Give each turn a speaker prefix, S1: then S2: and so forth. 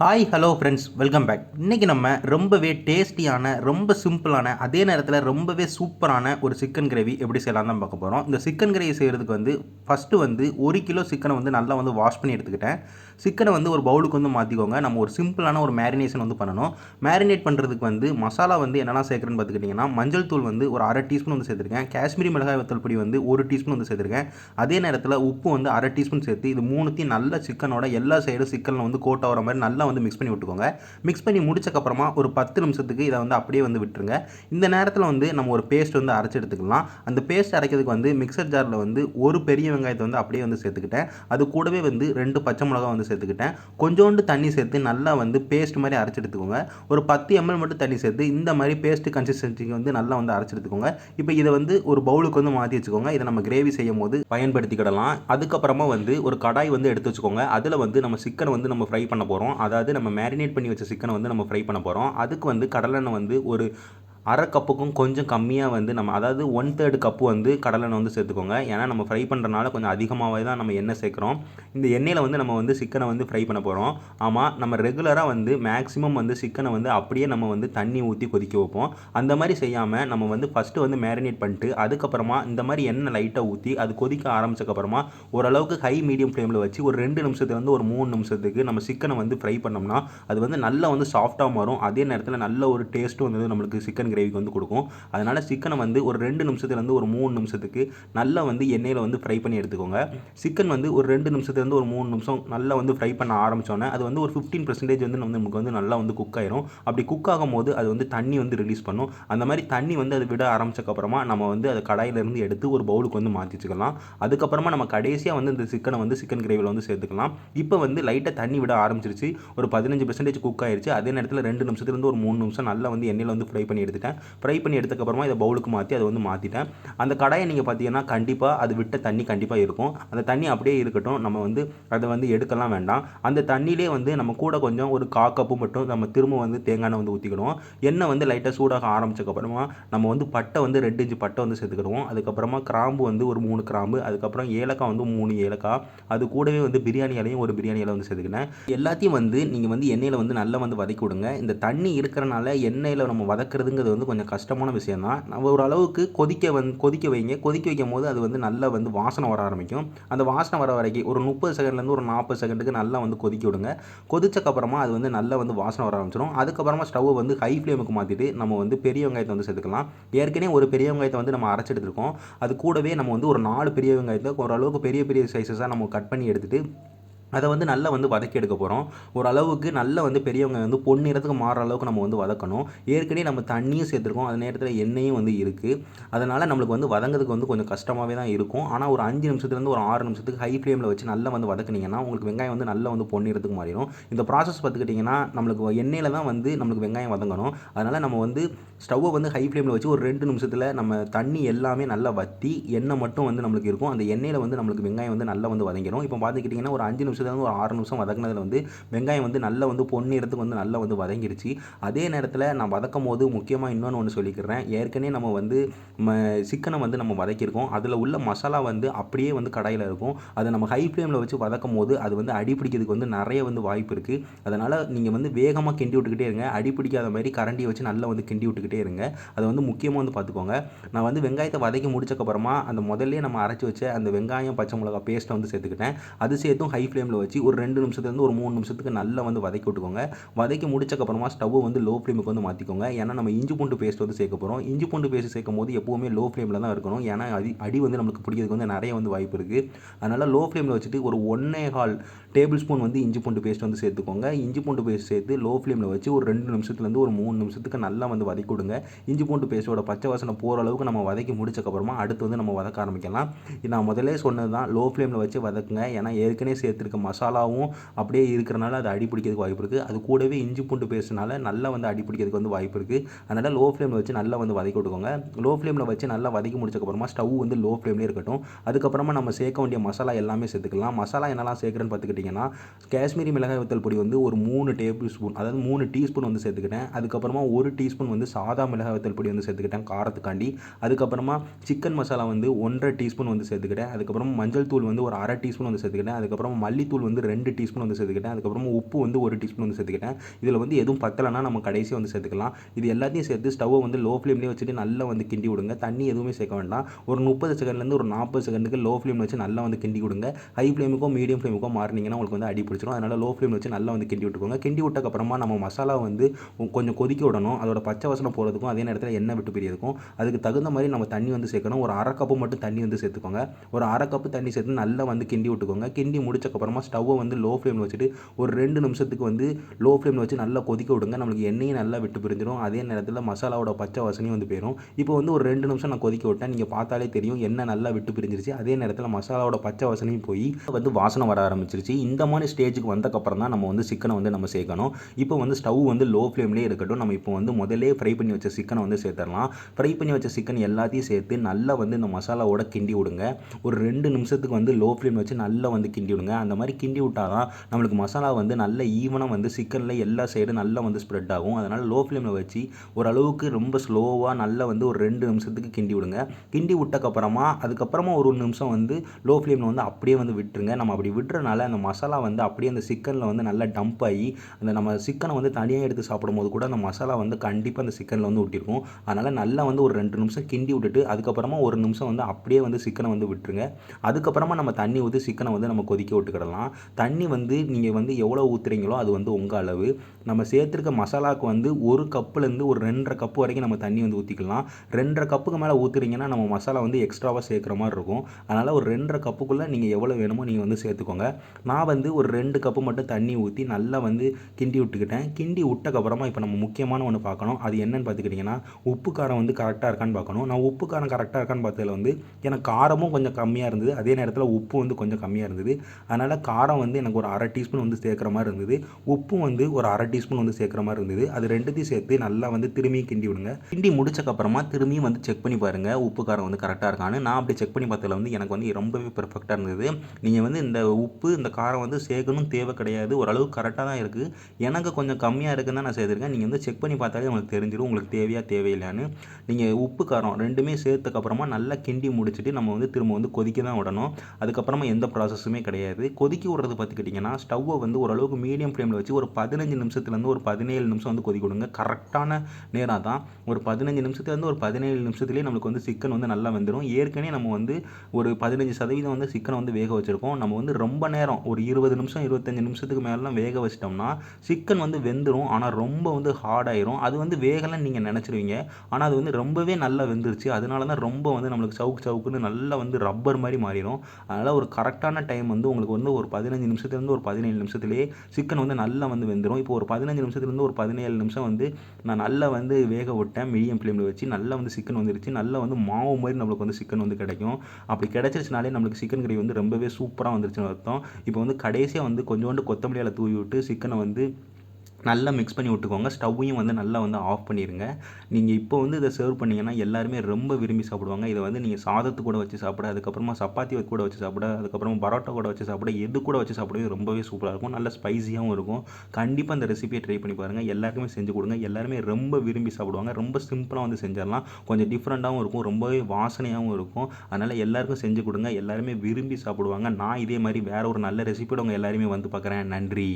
S1: Hi hello friends welcome back இன்றைக்கி நம்ம ரொம்பவே டேஸ்டியான ரொம்ப சிம்பிளான அதே நேரத்தில் ரொம்பவே சூப்பரான ஒரு சிக்கன் கிரேவி எப்படி செய்யலாம் தான் பார்க்க போகிறோம் இந்த சிக்கன் கிரேவி செய்கிறதுக்கு வந்து ஃபஸ்ட்டு வந்து ஒரு கிலோ சிக்கனை வந்து நல்லா வந்து வாஷ் பண்ணி எடுத்துக்கிட்டேன். சிக்கனை வந்து ஒரு பவுலுக்கு வந்து மாற்றிக்கோங்க நம்ம ஒரு சிம்பிளான ஒரு மேரினேஷன் வந்து பண்ணணும். மேரினேட் பண்ணுறதுக்கு வந்து மசாலா வந்து என்னெல்லாம் சேர்க்குறேன்னு பார்த்துக்கிட்டிங்கன்னா மஞ்சள் தூள் வந்து ஒரு அரை டீஸ்பூன் வந்து சேர்த்துருக்கேன். காஷ்மீரி மிளகாய் வத்தல் பொடி வந்து ஒரு டீஸ்பூன் வந்து சேர்த்துருக்கேன். அதே நேரத்தில் உப்பு வந்து அரை டீஸ்பூன் சேர்த்து இது மூணுத்தையும் நல்ல சிக்கனோட எல்லா சைடும் சிக்கனில் வந்து கோட் ஆகிற மாதிரி நல்லா வந்து மிக்ஸ் பண்ணி விட்டுக்கோங்க. மிக்ஸ் பண்ணி முடிச்சக்கப்புறமா ஒரு பத்து நிமிஷத்துக்கு இதை வந்து அப்படியே வந்து விட்டுருங்க. இந்த நேரத்தில் வந்து நம்ம ஒரு பேஸ்ட் வந்து அரைச்சி எடுத்துக்கலாம். அந்த பேஸ்ட் அரைக்கிறதுக்கு வந்து மிக்சர் ஜாரில் வந்து ஒரு பெரிய வெங்காயத்தை வந்து அப்படியே வந்து சேர்த்துக்கிட்டேன். அது கூடவே வந்து ரெண்டு பச்சை மிளகா வந்து சேர்த்துக்கிட்டேன். கொஞ்சோண்டு தண்ணி சேர்த்து நல்லா வந்து பேஸ்ட் மாதிரி அரைச்சி எடுத்துக்கோங்க. ஒரு பத்து எம்எல் மட்டும் தண்ணி சேர்த்து இந்த மாதிரி பேஸ்ட் கன்சிஸ்டன்சிக்கு வந்து நல்லா வந்து அரைச்சி எடுத்துக்கோங்க. இப்போ இதை வந்து ஒரு பவுலுக்கு வந்து மாற்றி வச்சுக்கோங்க. இதை நம்ம கிரேவி செய்யும் போது பயன்படுத்திக்கிடலாம். அதுக்கப்புறமா வந்து ஒரு கடாய் வந்து எடுத்து வச்சுக்கோங்க. அதில் வந்து நம்ம சிக்கனை வந்து நம்ம ஃப்ரை பண்ண போகிறோம் அதை அதாவது நம்ம மேரினேட் பண்ணி வச்ச சிக்கனை வந்து நம்ம ஃப்ரை பண்ண போகிறோம் அதுக்கு வந்து கடலெண்ணெய் வந்து ஒரு அரை கப்புக்கும் கொஞ்சம் கம்மியாக வந்து நம்ம அதாவது ஒன் தேர்டு கப்பு வந்து கடலெண்ணெய் வந்து சேர்த்துக்கோங்க. ஏன்னா நம்ம ஃப்ரை பண்ணுறனால கொஞ்சம் அதிகமாகவே தான் நம்ம எண்ணெய் சேர்க்குறோம். இந்த எண்ணெயில் வந்து நம்ம வந்து சிக்கனை வந்து ஃப்ரை பண்ண போகிறோம் ஆமாம் நம்ம ரெகுலராக வந்து மேக்ஸிமம் வந்து சிக்கனை வந்து அப்படியே நம்ம வந்து தண்ணி ஊற்றி கொதிக்க வைப்போம். அந்த மாதிரி செய்யாமல் நம்ம வந்து ஃபஸ்ட்டு வந்து மேரினேட் பண்ணிட்டு அதுக்கப்புறமா இந்த மாதிரி எண்ணெய் லைட்டாக ஊற்றி அது கொதிக்க ஆரம்பிச்சக்கப்புறமா ஓரளவுக்கு ஹை மீடியம் ஃப்ளேமில் வச்சு ஒரு ரெண்டு நிமிஷத்துலேருந்து ஒரு மூணு நிமிஷத்துக்கு நம்ம சிக்கனை வந்து ஃப்ரை பண்ணோம்னா அது வந்து நல்லா வந்து சாஃப்டாக மாறும். அதே நேரத்தில் நல்ல ஒரு டேஸ்ட்டும் வந்து நம்மளுக்கு சிக்கன் கிரேவிக்கு வந்து கொடுக்கும். அதனால் சிக்கனை வந்து ஒரு ரெண்டு நிமிஷத்துலேருந்து ஒரு மூணு நிமிஷத்துக்கு நல்லா வந்து எண்ணெயில் வந்து ஃப்ரை பண்ணி எடுத்துக்கோங்க. சிக்கன் வந்து ஒரு ரெண்டு நிமிஷத்துலேருந்து ஒரு மூணு நிமிஷம் நல்லா வந்து ஃப்ரை பண்ண ஆரம்பித்தோன்னே அது வந்து ஒரு ஃபிஃப்டீன் பர்சன்டேஜ் வந்து நமக்கு வந்து நல்லா வந்து குக் ஆயிரும். அப்படி குக் ஆகும் போது அது வந்து தண்ணி வந்து ரிலீஸ் பண்ணும். அந்த மாதிரி தண்ணி வந்து அது விட ஆரம்பிச்சக்கப்புறமா நம்ம வந்து அதை கடாயிலேருந்து எடுத்து ஒரு பவுலுக்கு வந்து மாற்றி வச்சுக்கலாம் அதுக்கப்புறமா நம்ம கடைசியாக வந்து இந்த சிக்கனை வந்து சிக்கன் கிரேவியில் வந்து சேர்த்துக்கலாம். இப்போ வந்து லைட்டாக தண்ணி விட ஆரம்பிச்சிருச்சு. ஒரு பதினஞ்சு பர்சன்டேஜ் குக் ஆயிடுச்சு அதே நேரத்தில் ரெண்டு நிமிஷத்துலேருந்து ஒரு மூணு நிமிஷம் நல்லா வந்து எண்ணெயில் வந்து ஃப்ரை பண்ணி எடுத்துட்டேன். ஃப்ரை பண்ணி எடுத்ததுக்கப்புறமா இதை பவுலுக்கு மாற்றி அதை வந்து மாற்றிட்டேன் அந்த கடாயை நீங்கள் பார்த்தீங்கன்னா கண்டிப்பாக அது விட்ட தண்ணி கண்டிப்பாக இருக்கும். அந்த தண்ணி அப்படியே இருக்கட்டும். நம்ம வந்து அதை வந்து எடுக்கலாம் வேண்டாம். அந்த தண்ணியிலே வந்து நம்ம கூட கொஞ்சம் ஒரு கா கப்பு மட்டும் நம்ம திரும்ப வந்து தேங்காய் எண்ணெய் வந்து ஊற்றிக்கிடுவோம் எண்ணெய் வந்து லைட்டாக சூடாக ஆரம்பிச்சக்கப்புறமா நம்ம வந்து பட்டை வந்து ரெண்டு இன்ச்சு பட்டை வந்து சேர்த்துக்கிடுவோம். அதுக்கப்புறமா கிராம்பு வந்து ஒரு மூணு கிராம்பு அதுக்கப்புறம் ஏலக்காய் வந்து மூணு ஏலக்காய் அது கூடவே வந்து பிரியாணி இலையும் ஒரு பிரியாணி இலை வந்து சேர்த்துக்கினேன் எல்லாத்தையும் வந்து நீங்கள் வந்து எண்ணெயில் வந்து நல்லா வந்து வதக்கி விடுங்க. இந்த தண்ணி இருக்கிறனால எண்ணெயில் நம்ம வதக்குறதுங்கிறது வந்து கொஞ்சம் கஷ்டமான விஷயம் தான் நம்ம ஒரு அளவுக்கு கொதிக்க வந் கொதிக்க வைங்க. கொதிக்க வைக்கும் போது அது வந்து நல்லா வந்து வாசனை வர ஆரம்பிக்கும். அந்த வாசனை வர வரைக்கும் ஒரு முப்பது செகண்ட்லேருந்து ஒரு நாற்பது செகண்டுக்கு நல்லா வந்து கொதிக்க விடுங்க. கொதிச்சக்கப்புறமா அது வந்து நல்லா வந்து வாசனை வர ஆரம்பிச்சிடும். அதுக்கப்புறமா ஸ்டவ்வை வந்து ஹை ஃப்ளேமுக்கு மாற்றிட்டு நம்ம வந்து பெரிய வெங்காயத்தை வந்து சேர்த்துக்கலாம். ஏற்கனவே ஒரு பெரிய வெங்காயத்தை வந்து நம்ம அரைச்சி எடுத்துருக்கோம். அது கூடவே நம்ம வந்து ஒரு நாலு பெரிய வெங்காயத்தை ஓரளவுக்கு பெரிய பெரிய சைஸஸாக நம்ம கட் பண்ணி எடுத்துகிட்டு அதை வந்து நல்லா வந்து வதக்கி எடுக்க போகிறோம் ஓரளவுக்கு நல்லா வந்து பெரியவங்க வந்து பொன்னிறத்துக்கு மாறுற அளவுக்கு நம்ம வந்து வதக்கணும். ஏற்கனவே நம்ம தண்ணியும் சேர்த்துருக்கோம். அந்த நேரத்தில் எண்ணெயும் வந்து இருக்குது அதனால் நம்மளுக்கு வந்து வதங்கிறதுக்கு வந்து கொஞ்சம் கஷ்டமாகவே தான் இருக்கும். ஆனால் ஒரு அஞ்சு நிமிஷத்துலேருந்து ஒரு ஆறு நிமிஷத்துக்கு ஹை ஃப்ளேமில் வச்சு நல்லா வந்து வதக்குனீங்கன்னா உங்களுக்கு வெங்காயம் வந்து நல்லா வந்து பொன்னிறத்துக்கு மாறிடும். இந்த ப்ராசஸ் பார்த்துக்கிட்டிங்கன்னா நம்மளுக்கு எண்ணெயில் தான் வந்து நம்மளுக்கு வெங்காயம் வதங்கணும். அதனால் நம்ம வந்து ஸ்டவ்வை வந்து ஹை ஃப்ளேமில் வச்சு ஒரு ரெண்டு நிமிஷத்தில் நம்ம தண்ணி எல்லாமே நல்லா வற்றி எண்ணெய் மட்டும் வந்து நம்மளுக்கு இருக்கும். அந்த எண்ணெயில் வந்து நம்மளுக்கு வெங்காயம் வந்து நல்லா வந்து வதங்கிடும். இப்போ பார்த்துக்கிட்டிங்கன்னா ஒரு அஞ்சு நிமிஷத்துல ஒரு ஆறு நிமிஷம் வதக்குனதில் வந்து வெங்காயம் வந்து நல்லா வந்து பொன்னிறத்துக்கு வந்து நல்லா வந்து வதங்கிடுச்சு அதே நேரத்தில் நான் வதக்கும் போது முக்கியமாக இன்னொன்று ஒன்று சொல்லிக்கிறேன். ஏற்கனவே நம்ம வந்து ம சிக்கனை வந்து நம்ம வதக்கியிருக்கோம். அதில் உள்ள மசாலா வந்து அப்படியே வந்து கடையில் இருக்கும். அதை நம்ம ஹை ஃப்ளேமில் வச்சு வதக்கும் போது அது வந்து அடி பிடிக்கிறதுக்கு வந்து நிறைய வந்து வாய்ப்பு இருக்குது அதனால் நீங்கள் வந்து வேகமாக கிண்டி விட்டுக்கிட்டே இருங்க. அடி பிடிக்காத மாதிரி கரண்டியை வச்சு நல்லா வந்து கிண்டி விட்டுக்கிட்டே இருங்க. அதை வந்து முக்கியமாக வந்து பார்த்துக்கோங்க நான் வந்து வெங்காயத்தை வதக்கி முடிச்சக்கப்புறமா அந்த முதல்ல நம்ம அரைச்சி வச்ச அந்த வெங்காயம் பச்சை மிளகா பேஸ்ட்டை வந்து சேர்த்துக்கிட்டேன். அது சேர்த்தும் ஹை ஃப்ளேமில் வச்சு ஒரு ரெண்டு நிமிஷத்துலேருந்து ஒரு மூணு நிமிஷத்துக்கு நல்லா வந்து வதக்கி விட்டுக்கோங்க. வதக்கி முடிச்சக்கப்புறமா ஸ்டவ் வந்து லோ ஃப்ளேமுக்கு வந்து மாற்றிக்கோங்க ஏன்னா நம்ம இஞ்சி பூண்டு பேஸ்ட் வந்து சேர்க்க போகிறோம் இஞ்சி பூண்டு பேஸ்ட் சேர்க்கும் போது எப்போவுமே லோ ஃப்ளேமில் தான் இருக்கணும். ஏன்னா அடி அடி வந்து நம்மளுக்கு பிடிக்கிறதுக்கு வந்து நிறைய வந்து வாய்ப்பு இருக்குது அதனால் லோ ஃப்ளேமில் வச்சுட்டு ஒரு ஒன்றே கால் டேபிள் ஸ்பூன் வந்து இஞ்சி பூண்டு பேஸ்ட் வந்து சேர்த்துக்கோங்க. இஞ்சி பூண்டு பேஸ்ட் சேர்த்து லோ ஃப்ளேமில் வச்சு ஒரு ரெண்டு நிமிஷத்துலேருந்து ஒரு மூணு நிமிஷத்துக்கு நல்லா வந்து வதக்கி கொடுங்க இஞ்சி பூண்டு பேஸ்ட்டோட பச்சை வாசனை போகிற அளவுக்கு நம்ம வதக்கி முடிச்சக்கப்புறமா அடுத்து வந்து நம்ம வதக்க ஆரம்பிக்கலாம். நான் முதல்ல சொன்னது தான். லோ ஃப்ளேமில் வச்சு வதக்குங்க. ஏன்னா ஏற்கனவே சேர்த்துருக்க மசாலாவும் அப்படியே இருக்கிறனால அது அடிப்பிடிக்கிறதுக்கு வாய்ப்பு இருக்குது அது கூடவே இஞ்சி பூண்டு பேஸ்ட்னால நல்லா வந்து அடிப்பிடிக்கிறதுக்கு வந்து வாய்ப்பு இருக்குது அதனால் லோ ஃப்ளேமில் வச்சு நல்லா வந்து வதக்கி விட்டுக்கோங்க. லோ ஃப்ளேமில் வச்சு நல்லா வதக்கி முடிச்சக்கப்புறமா ஸ்டவ் வந்து லோ ஃப்ளேம்லேயே இருக்கட்டும். அதுக்கப்புறமா நம்ம சேர்க்க வேண்டிய மசாலா எல்லாமே சேர்த்துக்கலாம். மசாலா என்னெல்லாம் சேர்க்குறேன்னு பார்த்துக்கிட்டிங்கன்னா காஷ்மீரி மிளகாய் வத்தல் பொடி வந்து ஒரு மூணு டேபிள் ஸ்பூன் அதாவது மூணு டீஸ்பூன் வந்து சேர்த்துக்கிட்டேன். அதுக்கப்புறமா ஒரு டீஸ்பூன் வந்து சாதா மிளகாய் வத்தல் பொடி வந்து சேர்த்துக்கிட்டேன் காரத்துக்காண்டி. அதுக்கப்புறமா சிக்கன் மசாலா வந்து ஒன்றரை டீஸ்பூன் வந்து சேர்த்துக்கிட்டேன். அதுக்கப்புறம் மஞ்சள் தூள் வந்து ஒரு அரை டீஸ்பூன் வந்து சேர்த்துக்கிட்டேன். அதுக்கப்புறம் மல்லித்தூள் வந்து ரெண்டு டீஸ்பூன் வந்து சேர்த்துக்கிட்டேன். அதுக்கப்புறம் உப்பு வந்து ஒரு டீஸ்பூன் வந்து சேர்த்துக்கிட்டேன். இதில் வந்து எதுவும் பத்தலைன்னா நம்ம கடைசியாக வந்து சேர்த்துக்கலாம். இது எல்லாத்தையும் சேர்த்து ஸ்டவ்வை வந்து லோ ஃப்ளேம்லேயே வச்சுட்டு நல்லா வந்து கிண்டி விடுங்க. தண்ணி எதுவுமே சேர்க்க வேண்டாம். ஒரு முப்பது செகண்ட்லேருந்து ஒரு நாற்பது செகண்டுக்கு லோ ஃப்ளேம் வச்சு நல்லா வந்து கிண்டி கொடுங்க. ஹை ஃப்ளேமுக்கோ மீடியம் ஃப்ளேமுக்கோ மாறினீங்கன்னா உங்களுக்கு வந்து அடி பிடிச்சிரும். அதனால் லோ ஃப்ளேமில் வச்சு நல்லா வந்து கிண்டி விட்டுக்கோங்க. கிண்டி விட்டக்கப்புறமா நம்ம மசாலா வந்து கொஞ்சம் கொதிக்க விடணும். அதோட பச்சை வசனம் போகிறதுக்கும் அதே நேரத்தில் எண்ணெய் விட்டு பிரியதுக்கும் அதுக்கு தகுந்த மாதிரி நம்ம தண்ணி வந்து சேர்க்கணும். ஒரு அரை கப்பு மட்டும் தண்ணி வந்து சேர்த்துக்கோங்க. ஒரு அரை கப்பு தண்ணி சேர்த்து நல்லா வந்து கிண்டி விட்டுக்கோங்க. கிண்டி முடிச்சக்கப்புறமா ஸ்டவ்வை வந்து லோ ஃப்ளேமில் வச்சுட்டு ஒரு ரெண்டு நிமிஷத்துக்கு வந்து லோ ஃப்ளேமில் வச்சு நல்லா கொதிக்க விடுங்க. நம்மளுக்கு எண்ணெயும் நல்லா விட்டு பிரிஞ்சிடும் அதே நேரத்தில் மசாலாவோட பச்சை வாசனையும் வந்து போயிடும் இப்போ வந்து ஒரு ரெண்டு நிமிஷம் நான் கொதிக்க விட்டேன். நீங்கள் பார்த்தாலே தெரியும். எண்ணெய் நல்லா விட்டு பிரிஞ்சிருச்சு. அதே நேரத்தில் மசாலாவோட பச்சை வாசனையும் போய் வந்து வாசனை வர ஆரம்பிச்சிருச்சு. இந்த மாதிரி ஸ்டேஜுக்கு வந்தக்கப்புறம் தான் நம்ம வந்து சிக்கனை வந்து நம்ம சேர்க்கணும். இப்போ வந்து ஸ்டவ் வந்து லோ ஃப்ளேம்லேயே இருக்கட்டும் நம்ம இப்போ வந்து முதல்லே ஃப்ரை பண்ணி வச்ச சிக்கனை வந்து சேர்த்துடலாம். ஃப்ரை பண்ணி வச்ச சிக்கன் எல்லாத்தையும் சேர்த்து நல்லா வந்து இந்த மசாலாவோட கிண்டி விடுங்க. ஒரு ரெண்டு நிமிஷத்துக்கு வந்து லோ ஃப்ளேம் வச்சு நல்லா வந்து கிண்டி விடுங்க. அந்த மாதிரி கிண்டி விட்டால் தான் நம்மளுக்கு மசாலா வந்து நல்ல ஈவனாக வந்து சிக்கனில் எல்லா சைடும் நல்லா வந்து ஸ்ப்ரெட் ஆகும். அதனால் லோ ஃப்ளேமில் வச்சு ஓரளவுக்கு ரொம்ப ஸ்லோவாக நல்லா வந்து ஒரு ரெண்டு நிமிஷத்துக்கு கிண்டி விடுங்க. கிண்டி விட்டக்கப்புறமா அதுக்கப்புறமா ஒரு நிமிஷம் வந்து லோ ஃப்ளேமில் வந்து அப்படியே வந்து விட்டுருங்க. நம்ம அப்படி விட்டுறனால அந்த மசாலா வந்து அப்படியே அந்த சிக்கனில் வந்து நல்லா டம்ப் ஆகி அந்த நம்ம சிக்கனை வந்து தனியாக எடுத்து சாப்பிடும்போது கூட அந்த மசாலா வந்து கண்டிப்பாக அந்த சிக்கனில் வந்து விட்டிருக்கும் அதனால் நல்லா வந்து ஒரு ரெண்டு நிமிஷம் கிண்டி விட்டுட்டு அதுக்கப்புறமா ஒரு நிமிஷம் வந்து அப்படியே வந்து சிக்கனை வந்து விட்டுருங்க. அதுக்கப்புறமா நம்ம தண்ணி ஊற்றி சிக்கனை வந்து நம்ம கொதிக்க விட்டுக்கிடலாம். தண்ணி வந்து நீங்கள் வந்து எவ்வளோ ஊற்றுறீங்களோ அது வந்து உங்கள் அளவு. நம்ம சேர்த்துருக்க மசாலாவுக்கு வந்து ஒரு கப்புலேருந்து ஒரு ரெண்டரை கப்பு வரைக்கும் நம்ம தண்ணி வந்து ஊற்றிக்கலாம் ரெண்டரை கப்புக்கு மேலே ஊற்றுறீங்கன்னா நம்ம மசாலா வந்து எக்ஸ்ட்ராவாக சேர்க்குற மாதிரி இருக்கும். அதனால் ஒரு ரெண்டரை கப்புக்குள்ளே நீங்கள் எவ்வளோ வேணுமோ நீங்கள் வந்து சேர்த்துக்கோங்க. நான் நான் வந்து ஒரு ரெண்டு கப்பு மட்டும் தண்ணி ஊற்றி நல்லா வந்து கிண்டி விட்டுக்கிட்டேன். கிண்டி விட்டக்கப்புறமா இப்போ நம்ம முக்கியமான ஒன்று பார்க்கணும். அது என்னன்னு பார்த்துக்கிட்டிங்கன்னா உப்பு காரம் வந்து கரெக்டாக இருக்கான்னு பார்க்கணும். நான் உப்பு காரம் கரெக்டாக இருக்கான்னு பார்த்ததில் வந்து எனக்கு காரமும் கொஞ்சம் கம்மியாக இருந்தது. அதே நேரத்தில் உப்பு வந்து கொஞ்சம் கம்மியாக இருந்தது. அதனால் காரம் வந்து எனக்கு ஒரு அரை டீஸ்பூன் வந்து சேர்க்குற மாதிரி இருந்தது. உப்பும் வந்து ஒரு அரை டீஸ்பூன் வந்து சேர்க்குற மாதிரி இருந்தது. அது ரெண்டுத்தையும் சேர்த்து நல்லா வந்து திரும்பி கிண்டி விடுங்க. கிண்டி முடிச்சக்கப்புறமா திரும்பியும் வந்து செக் பண்ணி பாருங்கள் உப்பு காரம் வந்து கரெக்டாக இருக்கான்னு. நான் அப்படி செக் பண்ணி பார்த்ததில் வந்து எனக்கு வந்து ரொம்பவே பெர்ஃபெக்டாக இருந்தது. நீங்கள் வந்து இந்த உப்பு இந்த காரம் காரம் வந்து சேர்க்கணும் தேவை கிடையாது. ஓரளவுக்கு கரெக்டாக தான் இருக்குது எனக்கு கொஞ்சம் கம்மியாக இருக்குன்னு தான் நான் சேர்த்துருக்கேன். நீங்கள் வந்து செக் பண்ணி பார்த்தாலே உங்களுக்கு தெரிஞ்சிடும் உங்களுக்கு தேவையாக தேவையில்லைன்னு நீங்கள் உப்பு காரம் ரெண்டுமே சேர்த்தக்கப்புறமா நல்லா கிண்டி முடிச்சுட்டு நம்ம வந்து திரும்ப வந்து கொதிக்க தான் விடணும். அதுக்கப்புறமா எந்த ப்ராசஸுமே கிடையாது. கொதிக்க விடுறது பார்த்துக்கிட்டிங்கன்னா ஸ்டவ்வை வந்து ஓரளவுக்கு மீடியம் ஃப்ளேமில் வச்சு ஒரு பதினஞ்சு நிமிஷத்துலேருந்து ஒரு பதினேழு நிமிஷம் வந்து கொதிக்க விடுங்க. கரெக்டான நேரம் தான் ஒரு பதினஞ்சு நிமிஷத்துலேருந்து ஒரு பதினேழு நிமிஷத்துலேயே நம்மளுக்கு வந்து சிக்கன் வந்து நல்லா வந்துடும் ஏற்கனவே நம்ம வந்து ஒரு பதினஞ்சு சதவீதம் வந்து சிக்கனை வந்து வேக வச்சுருக்கோம். நம்ம வந்து ரொம்ப நேரம் ஒரு இருபது நிமிஷம் இருபத்தஞ்சு நிமிஷத்துக்கு மேலாம் வேக வச்சிட்டோம்னா சிக்கன் வந்து வெந்துடும் ஆனால் ரொம்ப வந்து ஹார்டாயிரும் அது வந்து வேகலைன்னு நீங்கள் நினச்சிருவீங்க. ஆனால் அது வந்து ரொம்பவே நல்லா வெந்துருச்சு. அதனால தான் ரொம்ப வந்து நம்மளுக்கு சவுக்கு சவுக்குன்னு நல்லா வந்து ரப்பர் மாதிரி மாறிடும் அதனால் ஒரு கரெக்டான டைம் வந்து உங்களுக்கு வந்து ஒரு பதினஞ்சு நிமிஷத்துலேருந்து ஒரு பதினேழு நிமிஷத்துலேயே சிக்கன் வந்து நல்லா வந்து வெந்துடும் இப்போ ஒரு பதினஞ்சு நிமிஷத்துலேருந்து ஒரு பதினேழு நிமிஷம் வந்து நான் நல்லா வந்து வேக விட்டேன். மீடியம் ஃப்ளேமில் வச்சு நல்லா வந்து சிக்கன் வந்துருச்சு. நல்லா வந்து மாவு மாதிரி நம்மளுக்கு வந்து சிக்கன் வந்து கிடைக்கும். அப்படி கிடைச்சிருச்சுனாலே நம்மளுக்கு சிக்கன் கிரேவி வந்து ரொம்பவே சூப்பராக வந்துருச்சுன்னு அர்த்தம். இப்போ வந்து கடைசியாக வந்து கொஞ்சோண்டு கொத்தமல்லியால் தூவி விட்டு சிக்கனை வந்து நல்லா மிக்ஸ் பண்ணி விட்டுக்கோங்க. ஸ்டவ்வையும் வந்து நல்லா வந்து ஆஃப் பண்ணிடுங்க நீங்கள் இப்போ வந்து இதை சர்வ் பண்ணிங்கன்னா எல்லாருமே ரொம்ப விரும்பி சாப்பிடுவாங்க. இதை வந்து நீங்கள் சாதத்து கூட வச்சு சாப்பிட அதுக்கப்புறமா சப்பாத்தி கூட வச்சு சாப்பிட அதுக்கப்புறமா பரோட்டா கூட வச்சு சாப்பிட எது கூட வச்சு சாப்பிடவே ரொம்பவே சூப்பராக இருக்கும். நல்லா ஸ்பைஸியாகவும் இருக்கும். கண்டிப்பாக அந்த ரெசிபியை ட்ரை பண்ணி பாருங்கள் எல்லாருக்குமே செஞ்சு கொடுங்க. எல்லாருமே ரொம்ப விரும்பி சாப்பிடுவாங்க. ரொம்ப சிம்பிளாக வந்து செஞ்சிடலாம். கொஞ்சம் டிஃப்ரெண்ட்டாகவும் இருக்கும். ரொம்பவே வாசனையாகவும் இருக்கும். அதனால் எல்லாருக்கும் செஞ்சு கொடுங்க. எல்லாருமே விரும்பி சாப்பிடுவாங்க. நான் இதே மாதிரி வேறு ஒரு நல்ல ரெசிபியோட உங்கள் எல்லாருமே வந்து பார்க்குறேன். நன்றி.